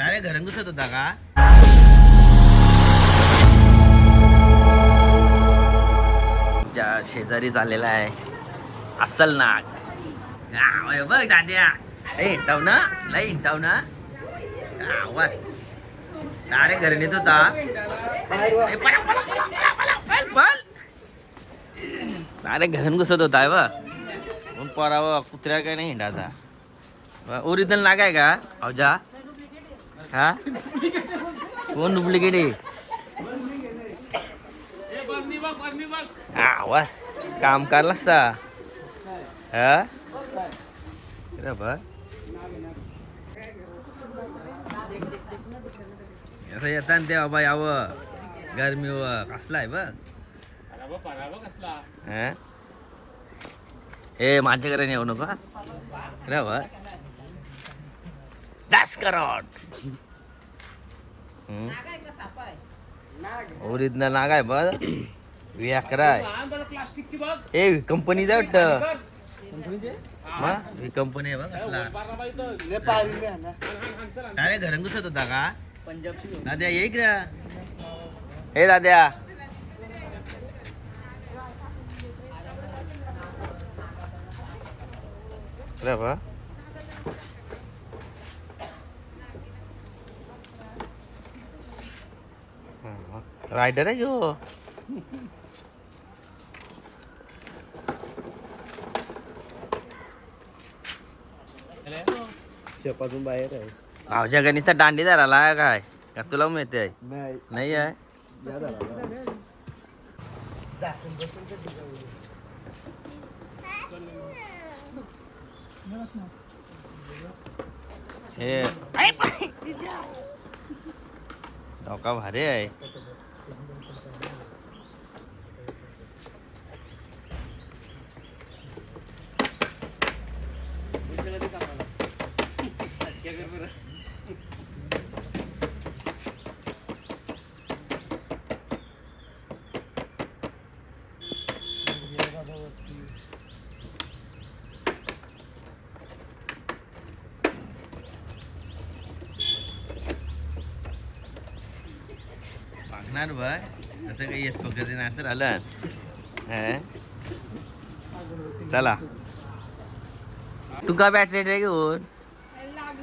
अरे घरंग घुसत होता का? ज्या शेजारी झालेला आहे अस्सल नाग. गाव बघ दाद्या अरे हिंटाव ना? लय हिंटाव ना? गावात अरे घरून येत होता अरे घरून घुसत होता बा म्हणून परावा कुत्र्या काय नाही हिंडाचा ओरिजिनल नाग आहे का? अवजा हा? कोण डुप्लिकेट आहे? काम करला असता हा? इकडं असं येता ना ते बाबा यावं गरमी व कसला आहे बघ. हा? ए माझ्या घराने येऊ नको रे बा दस करोड ओरिजिनल नाग आहे बघ. व्याकरा आहे. ए कंपनीचा वाटतं. हा ही कंपनी आहे बघ असला. अरे घरून घुसत होता का दाद्या ये का हे दाद्या. रे बा रायडर आहे जो शेपातून बाहेर आहे भावच्या गणित दांडी धराला काय का तुला माहिती आहे नाही नाही आहे या हे डोका भारी आहे पाकणार बाय असं काही येत पकडते असं आलं चला. तू का बॅटरी रे घेऊन लागलेले ना तसला अंधार होता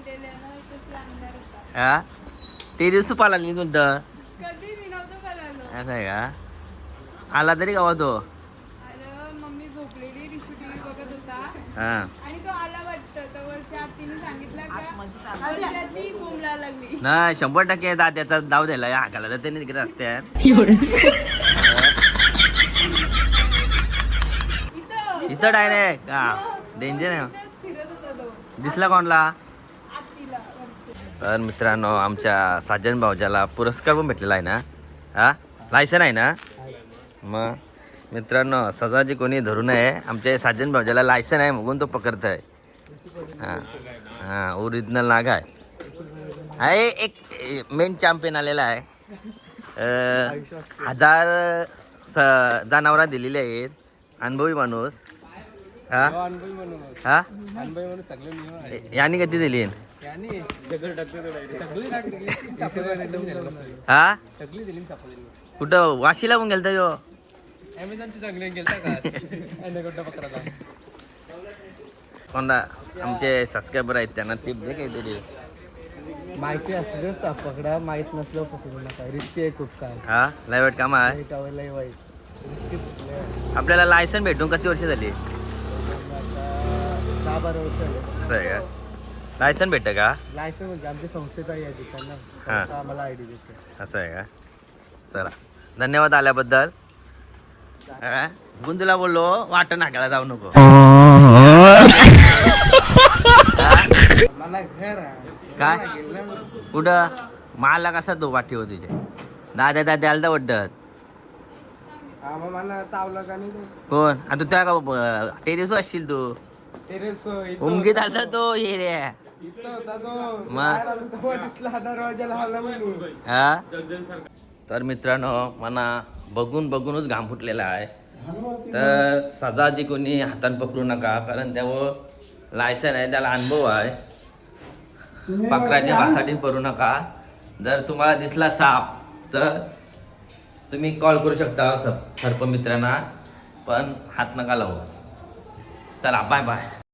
हा? ते दिवस पाला मी कोणतं असं आहे का? आला तरी गावा तो. अरे मम्मी झोपलेली रिशू टीव्ही बघत होता. हा. आणि तो आला वाटतं. तर वरच्या आत्तीने सांगितलं का वरच्या आत्ती कोंबला लागली. नाही शंभर टक्के दात्याचा दाव दिला या हाकाला. तर त्याने तिकडे रस्त्यात. इथं. इथं डायरेक्ट हा. डेंजर आहे. इथंच फिरत होता तो. दिसला कोणला? तर मित्रांनो आमच्या साजन भाऊजाला पुरस्कार पण भेटलेला आहे ना? हा? लायसन आहे ना? मग मित्रांनो सजाजी कोणी धरू नये. आमच्या साजन भाऊजाला लायसन आहे म्हणून तो पकडत आहे हां. हां ओरिजिनल नाग आहे. आहे एक मेन चॅम्पियन आलेला आहे. हजार स जनावरं दिलेली आहेत. अनुभवी माणूस. हा? हा? यांनी किती दिली? हा? कुठं वाशीला पण गेलता यो? कोणता? आमचे सबस्क्रायबर आहेत त्यांना टिप दे काहीतरी. माहिती असते पकडा. माहीत नसलं पकडू नका. रिस्की आहे खूप काय. हा? काम लय वाईट. पकडलं आहे. आपल्याला लायसन भेटून किती वर्ष झाली? दहा बारा वर्ष झाले असं आहे का? लायसन भेटतं का? लायसन म्हणजे आमच्या संस्थेचा आहे त्यांना हा. संस्था आम्हाला आय डी देते असं आहे का? चला. धन्यवाद आल्याबद्दल. हा? गुंजूला बोललो वाट नाकाला जाऊ नको. मला घर काय? कुठं? मला कसा तो वाटी हो तुझे? दादा दादा आलता वाटत मला चावलं का नाही? कोण? आता त्या का टेरेस असशील तू? उमगीत आलता तो ये रे हा तर मित्रांनो मला बघून बघूनच घाम फुटलेला आहे. तर सदाची कोणी हातान पकडू नका कारण त्यावर लायसन आहे त्याला अनुभव आहे. पाखराच्या भासाठी भरू नका. जर तुम्हाला दिसला साप तर तुम्ही कॉल करू शकता सर्प सर्पमित्रांना पण हात नका लावू. चला बाय बाय